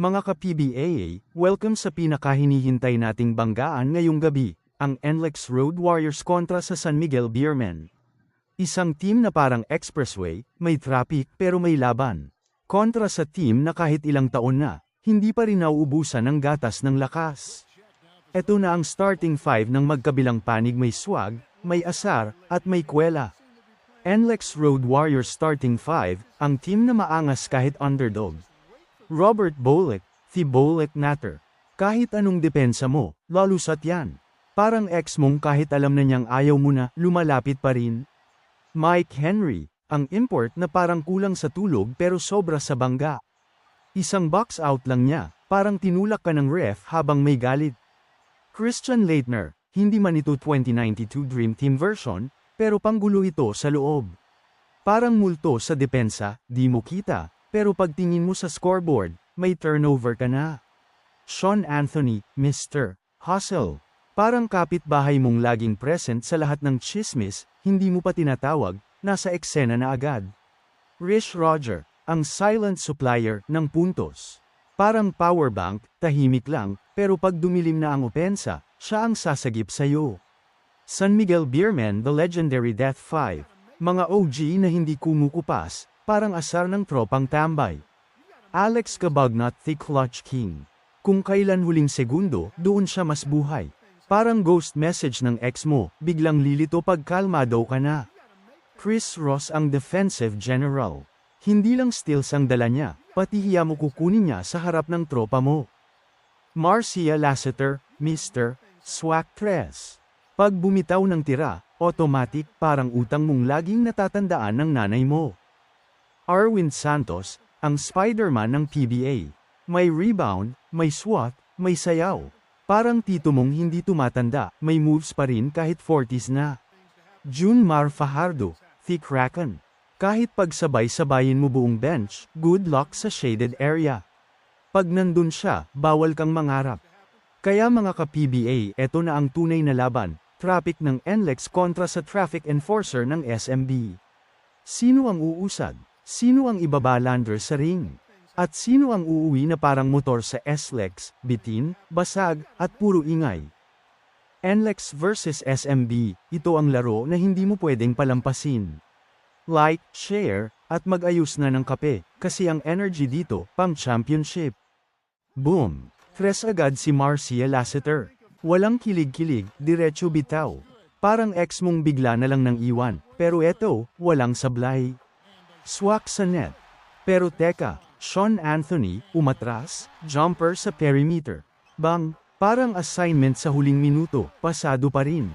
Mga ka-PBAA, welcome sa pinakahinihintay nating banggaan ngayong gabi, ang NLEX Road Warriors kontra sa San Miguel Beermen. Isang team na parang expressway, may traffic pero may laban. Kontra sa team na kahit ilang taon na, hindi pa rin nauubusan ng gatas ng lakas. Ito na ang starting five ng magkabilang panig may swag, may asar, at may kwela. NLEX Road Warriors starting five, ang team na maangas kahit underdog. Robert Bolek, The Bolek Natter. Kahit anong depensa mo, lalusat yan. Parang ex mong kahit alam na niyang ayaw mo na, lumalapit pa rin. Mike Henry, ang import na parang kulang sa tulog pero sobra sa bangga. Isang box out lang niya, parang tinulak ka ng ref habang may galit. Christian Leitner, hindi man ito 2092 Dream Team version, pero panggulo ito sa loob. Parang multo sa depensa, di mo kita, pero pagtingin mo sa scoreboard, may turnover ka na. Sean Anthony, Mr. Hustle. Parang kapitbahay mong laging present sa lahat ng chismis, hindi mo pa tinatawag, nasa eksena na agad. Rich Roger, ang silent supplier ng puntos. Parang power bank, tahimik lang, pero pag dumilim na ang opensa, siya ang sasagip sa'yo. San Miguel Beerman The Legendary Death 5. Mga OG na hindi kumukupas, parang asar ng tropang tambay. Alex Cabagnat The Clutch King. Kung kailan huling segundo, doon siya mas buhay. Parang ghost message ng ex mo, biglang lilito pag kalmado ka na. Chris Ross ang defensive general. Hindi lang steals ang dala niya, pati hiya mo kukunin niya sa harap ng tropa mo. Marcia Lasseter, Mr. Swag Tres. Pag bumitaw ng tira, automatic parang utang mong laging natatandaan ng nanay mo. Arwin Santos, ang Spider-Man ng PBA. May rebound, may SWAT, may sayaw. Parang tito mong hindi tumatanda, may moves pa rin kahit 40s na. June Mar Fajardo, Thick Kraken. Kahit pagsabay-sabayin mo buong bench, good luck sa shaded area. Pag nandun siya, bawal kang mangarap. Kaya mga ka-PBA, eto na ang tunay na laban, traffic ng NLEX kontra sa traffic enforcer ng SMB. Sino ang uusad? Sino ang ibabalander sa ring? At sino ang uuwi na parang motor sa SLEX, bitin, basag, at puro ingay? NLEX versus SMB, ito ang laro na hindi mo pwedeng palampasin. Like, share, at mag-ayos na ng kape, kasi ang energy dito, pang championship. Boom! Tres agad si Marcia Lasseter. Walang kilig-kilig, diretso bitaw. Parang ex mong bigla na lang nang iwan, pero eto, walang sablay. Swak sa net. Pero teka, Sean Anthony, umatras, jumper sa perimeter. Bang, parang assignment sa huling minuto, pasado pa rin.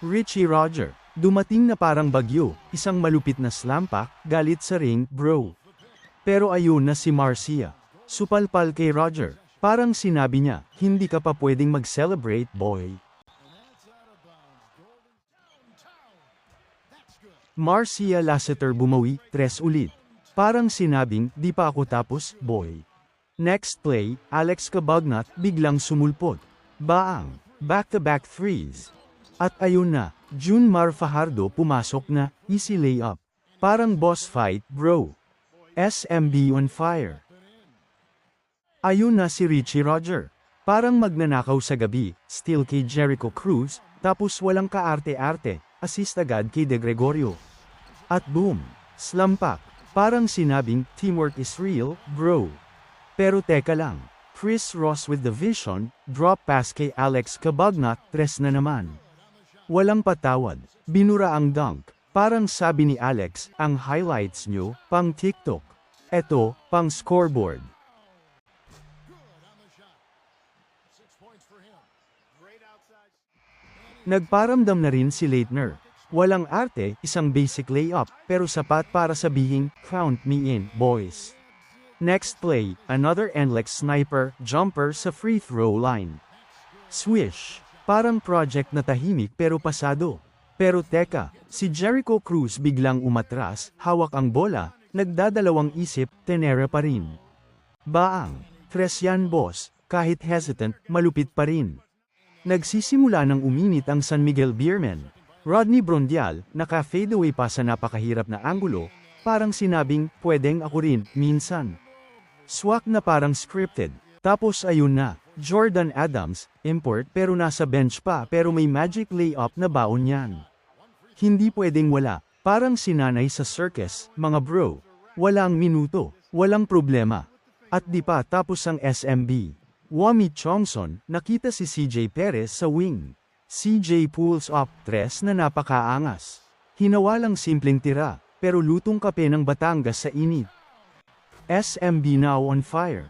Richie Roger, dumating na parang bagyo, isang malupit na slampak, galit sa ring, bro. Pero ayun na si Marcia. Supalpal kay Roger, parang sinabi niya, hindi ka pa pwedeng mag-celebrate, boy. Marcia Lasseter bumawi, tres ulit. Parang sinabing, di pa ako tapos, boy. Next play, Alex Cabagnat biglang sumulpot. Baang, back-to-back threes. At ayun na, June Mar Fajardo pumasok na, easy layup. Parang boss fight, bro. SMB on fire. Ayun na si Richie Roger. Parang magnanakaw sa gabi, still kay Jericho Cruz, tapos walang kaarte-arte, assist agad kay De Gregorio. At boom, slampak. Parang sinabing, teamwork is real, bro. Pero teka lang, Chris Ross with the vision, drop pass kay Alex Cabagnat, tres na naman. Walang patawad, binura ang dunk. Parang sabi ni Alex, ang highlights nyo, pang TikTok. Eto, pang scoreboard. Nagparamdam na rin si Leitner. Walang arte, isang basic layup, pero sapat para sabihin, count me in, boys. Next play, another NLEX sniper, jumper sa free throw line. Swish. Parang project na tahimik pero pasado. Pero teka, si Jericho Cruz biglang umatras, hawak ang bola, nagdadalawang isip, tenera pa rin. Baang, tres boss, kahit hesitant, malupit pa rin. Nagsisimula ng uminit ang San Miguel Beermen. Rodney Brondial, naka-fadeaway pa sa napakahirap na anggulo, parang sinabing, pwedeng ako rin, minsan. Swak na parang scripted. Tapos ayun na, Jordan Adams, import pero nasa bench pa pero may magic layup na baon yan. Hindi pwedeng wala, parang sinanay sa circus, mga bro. Walang minuto, walang problema. At di pa tapos ang SMB. Wami Chongson, nakita si CJ Perez sa wing. CJ pulls up tres na napakaangas. Hinawalang simpleng tira, pero lutong kape ng Batangas sa init. SMB now on fire.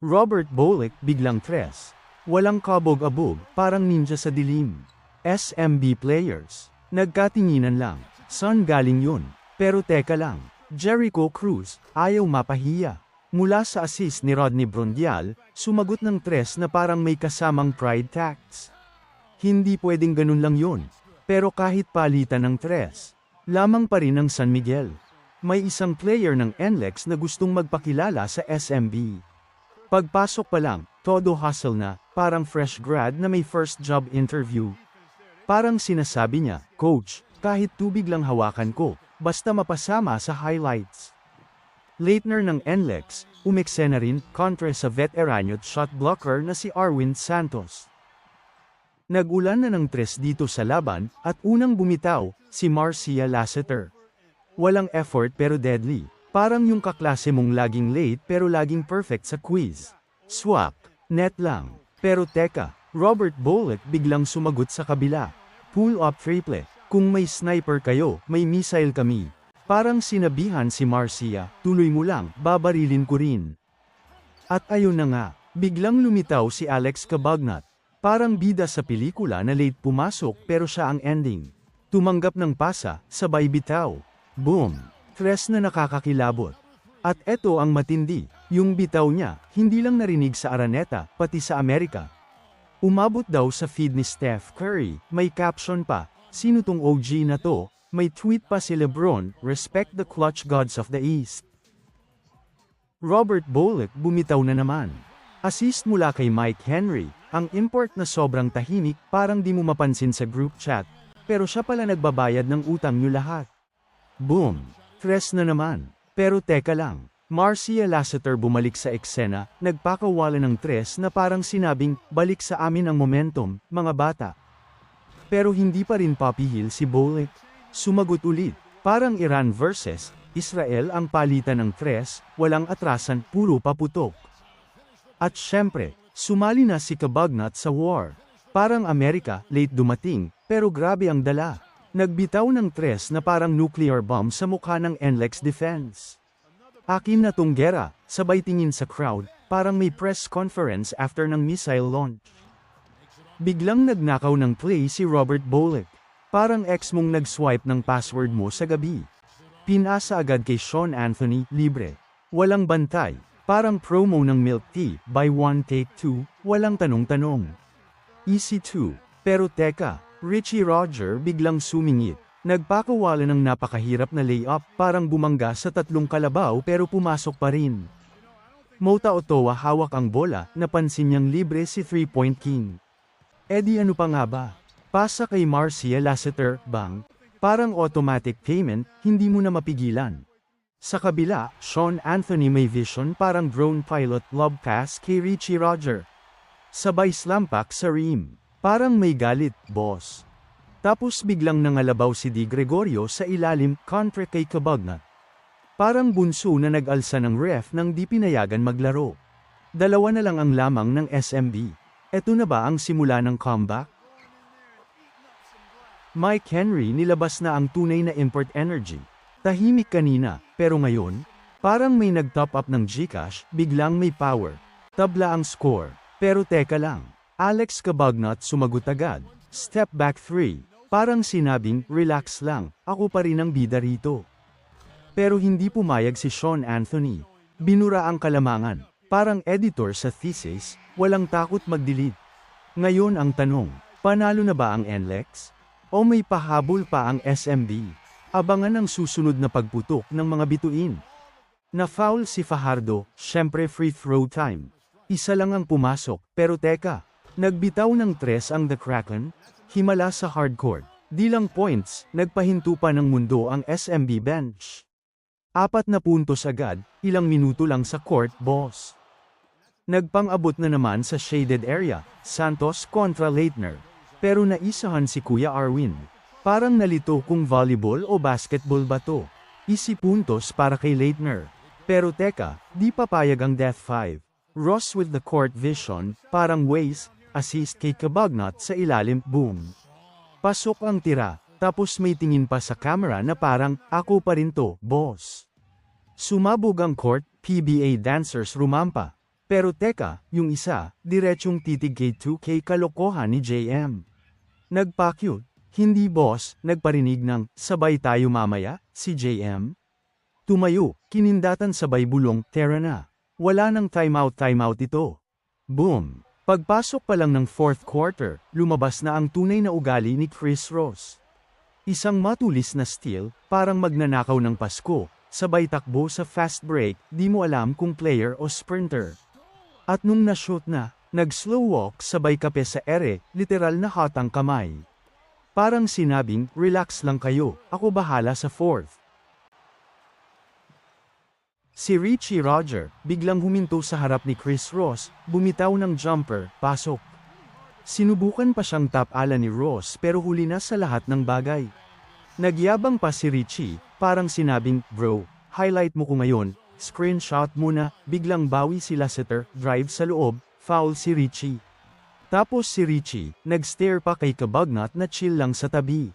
Robert Bolick biglang tres. Walang kabog-abog, parang ninja sa dilim. SMB players. Nagkatinginan lang. Saan galing yun? Pero teka lang. Jericho Cruz, ayaw mapahiya. Mula sa assist ni Rodney Brondial, sumagot ng tres na parang may kasamang pride tax. Hindi pwedeng ganun lang yun. Pero kahit palitan ng tres, lamang pa rin ang San Miguel. May isang player ng NLEX na gustong magpakilala sa SMB. Pagpasok pa lang, todo hustle na, parang fresh grad na may first job interview. Parang sinasabi niya, Coach, kahit tubig lang hawakan ko, basta mapasama sa highlights. Latener ng NLEX, umeksena rin kontra sa veteranyo at shot blocker na si Arwin Santos. Nagulan na ng tres dito sa laban, at unang bumitaw, si Marcia Lasseter. Walang effort pero deadly. Parang yung kaklase mong laging late pero laging perfect sa quiz. Swak, net lang. Pero teka, Robert Bolick biglang sumagot sa kabila. Pull up triple. Kung may sniper kayo, may missile kami. Parang sinabihan si Marcia, tuloy mo lang, babarilin ko rin. At ayun na nga, biglang lumitaw si Alex Cabagnat. Parang bida sa pelikula na late pumasok pero siya ang ending. Tumanggap ng pasa, sabay bitaw. Boom! Tres na nakakakilabot. At eto ang matindi, yung bitaw niya, hindi lang narinig sa Araneta, pati sa Amerika. Umabot daw sa feed ni Steph Curry, may caption pa, sino tong OG na to, may tweet pa si Lebron, respect the clutch gods of the East. Robert Bolick bumitaw na naman. Assist mula kay Mike Henry, ang import na sobrang tahimik parang di mo mapansin sa group chat, pero siya pala nagbabayad ng utang nyo lahat. Boom! Tres na naman. Pero teka lang, Marcia Lasseter bumalik sa eksena, nagpakawala ng tres na parang sinabing, balik sa amin ang momentum, mga bata. Pero hindi pa rin papihil si Bolick. Sumagot ulit, parang Iran versus Israel ang palitan ng tres, walang atrasan, puro paputok. At syempre, sumali na si Kabagnat sa war. Parang Amerika, late dumating, pero grabe ang dala. Nagbitaw ng tres na parang nuclear bomb sa mukha ng NLEX defense. Akin na tong gera, sabay tingin sa crowd, parang may press conference after ng missile launch. Biglang nagnakaw ng play si Robert Bolick. Parang ex mong nag-swipe ng password mo sa gabi. Pinasa agad kay Sean Anthony, libre. Walang bantay. Parang promo ng milk tea, buy one take two, walang tanong-tanong. Easy 2. Pero teka, Richie Roger biglang sumingit. Nagpakawala ng napakahirap na layup parang bumangga sa tatlong kalabaw pero pumasok pa rin. Mota Otoa hawak ang bola, napansin niyang libre si 3-point king. Eddie ano pa nga ba? Pasa kay Marcia Lasseter, bang? Parang automatic payment, hindi mo na mapigilan. Sa kabila, Sean Anthony may vision parang drone pilot lob pass kay Richie Roger. Sabay slampak sa rim. Parang may galit, boss. Tapos biglang nangalabaw si Di Gregorio sa ilalim kontra kay Kabagnat. Parang bunso na nag-alsa ng ref nang di pinayagan maglaro. Dalawa na lang ang lamang ng SMB. Eto na ba ang simula ng comeback? Mike Henry nilabas na ang tunay na import energy. Tahimik kanina, pero ngayon, parang may nag-top up ng Gcash, biglang may power. Tabla ang score. Pero teka lang, Alex Cabagnat sumagot agad. Step back 3. Parang sinabing, relax lang, ako pa rin ang bida rito. Pero hindi pumayag si Sean Anthony. Binura ang kalamangan. Parang editor sa thesis, walang takot mag-delete. Ngayon ang tanong, panalo na ba ang NLEX? O may pahabol pa ang SMB? Abangan ang susunod na pagputok ng mga bituin. Na-foul si Fajardo, syempre free throw time. Isa lang ang pumasok, pero teka, nagbitaw ng tres ang The Kraken, himala sa hardcourt. Di lang points, nagpahinto pa ng mundo ang SMB bench. Apat na puntos agad, ilang minuto lang sa court, boss. Nagpang-abot na naman sa shaded area, Santos kontra Leitner. Pero naisahan si Kuya Arwin. Parang nalito kung volleyball o basketball ba to. Isi puntos para kay Leitner. Pero teka, di papayag ang Death 5. Ross with the court vision, parang ways, assist kay Kabagnat sa ilalim, boom. Pasok ang tira, tapos may tingin pa sa camera na parang, ako pa rin to, boss. Sumabog ang court, PBA dancers rumampa. Pero teka, yung isa, diretsong titig kay 2K kalokohan ni JM. Nagpakyut, hindi boss, nagparinig ng, sabay tayo mamaya, si JM. Tumayo, kinindatan sabay bulong, tera na. Wala nang timeout timeout ito. Boom! Pagpasok pa lang ng fourth quarter, lumabas na ang tunay na ugali ni Chris Ross. Isang matulis na steal, parang magnanakaw ng Pasko, sabay takbo sa fast break, di mo alam kung player o sprinter. At nung na-shoot na, nag-slow walk sabay kape sa ere, literal na hot ang kamay. Parang sinabing, relax lang kayo, ako bahala sa fourth. Si Richie Roger, biglang huminto sa harap ni Chris Ross, bumitaw ng jumper, pasok. Sinubukan pa siyang tapala ni Ross pero huli na sa lahat ng bagay. Nagyabang pa si Richie, parang sinabing, bro, highlight mo ko ngayon, screenshot muna, biglang bawi si Lasseter, drive sa loob, foul si Richie. Tapos si Richie, nag-stare pa kay Kabagnat na chill lang sa tabi.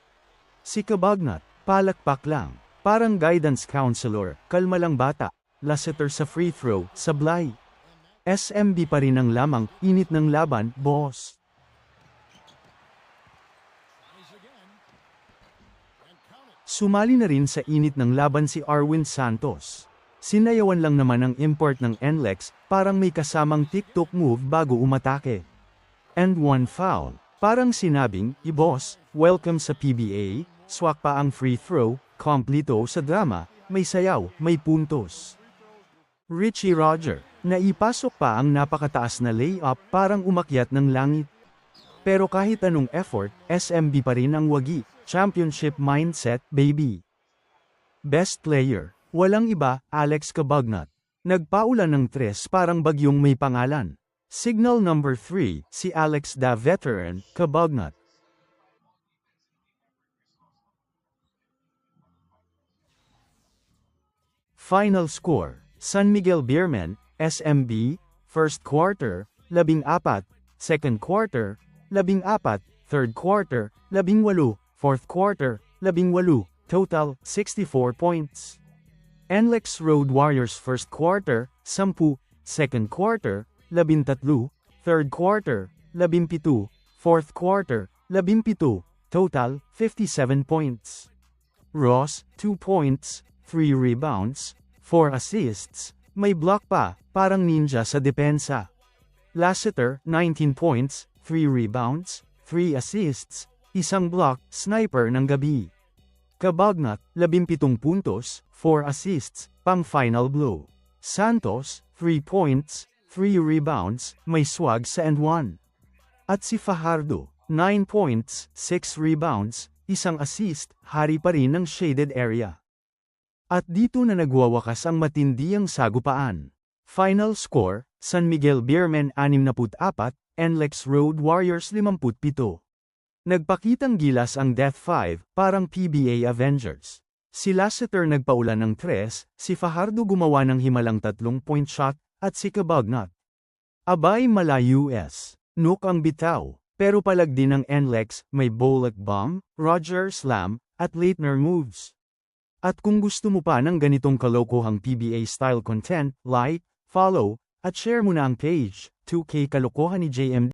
Si Kabagnat, palakpak lang, parang guidance counselor, kalma lang bata, Lasseter sa free throw, sablay. SMB pa rin ang lamang, init ng laban, boss. Sumali na rin sa init ng laban si Arwin Santos. Sinayawan lang naman ang import ng NLEX, parang may kasamang TikTok move bago umatake. And one foul. Parang sinabing, i-boss, welcome sa PBA, swak pa ang free throw, kompleto sa drama, may sayaw, may puntos. Richie Roger, naipasok pa ang napakataas na layup parang umakyat ng langit. Pero kahit anong effort, SMB pa rin ang wagi, championship mindset, baby. Best player, walang iba, Alex Cabagnat. Nagpaulan ng tres parang bagyong may pangalan. Signal number 3, si Alex da veteran, Cabagnat. Final score, San Miguel Beermen, SMB, first quarter, labing apat, second quarter, labing apat, third quarter, labing walu, fourth quarter, labing walu, total, 64 points. NLEX Road Warriors first quarter, 10, second quarter, 13, third quarter, 17, fourth quarter, 17, total, 57 points. Ross, 2 points, 3 rebounds, 4 assists, may block pa, parang ninja sa depensa. Lasseter, 19 points, 3 rebounds, 3 assists, isang block, sniper ng gabi. Kabagnat, 17 puntos, 4 assists, pang final blow. Santos, 3 points, 3 rebounds, may swag sa and 1. At si Fajardo, 9 points, 6 rebounds, isang assist, hari pa rin ng shaded area. At dito na nagwawakas ang matindiyang sagupaan. Final score, San Miguel Beermen 64, NLEX Road Warriors 57. Nagpakitang gilas ang Death 5, parang PBA Avengers. Si Lasseter nagpaulan ng 3, si Fajardo gumawa ng himalang tatlong point shot, at si Kabagnat. Abay mala US. Nook ang bitaw. Pero palag din ng NLEX, may Bolak Bomb, Roger Slam, at Leitner moves. At kung gusto mo pa ng ganitong kalokohang PBA-style content, like, follow, at share mo na ang page, 2K Kalokohan ni JM.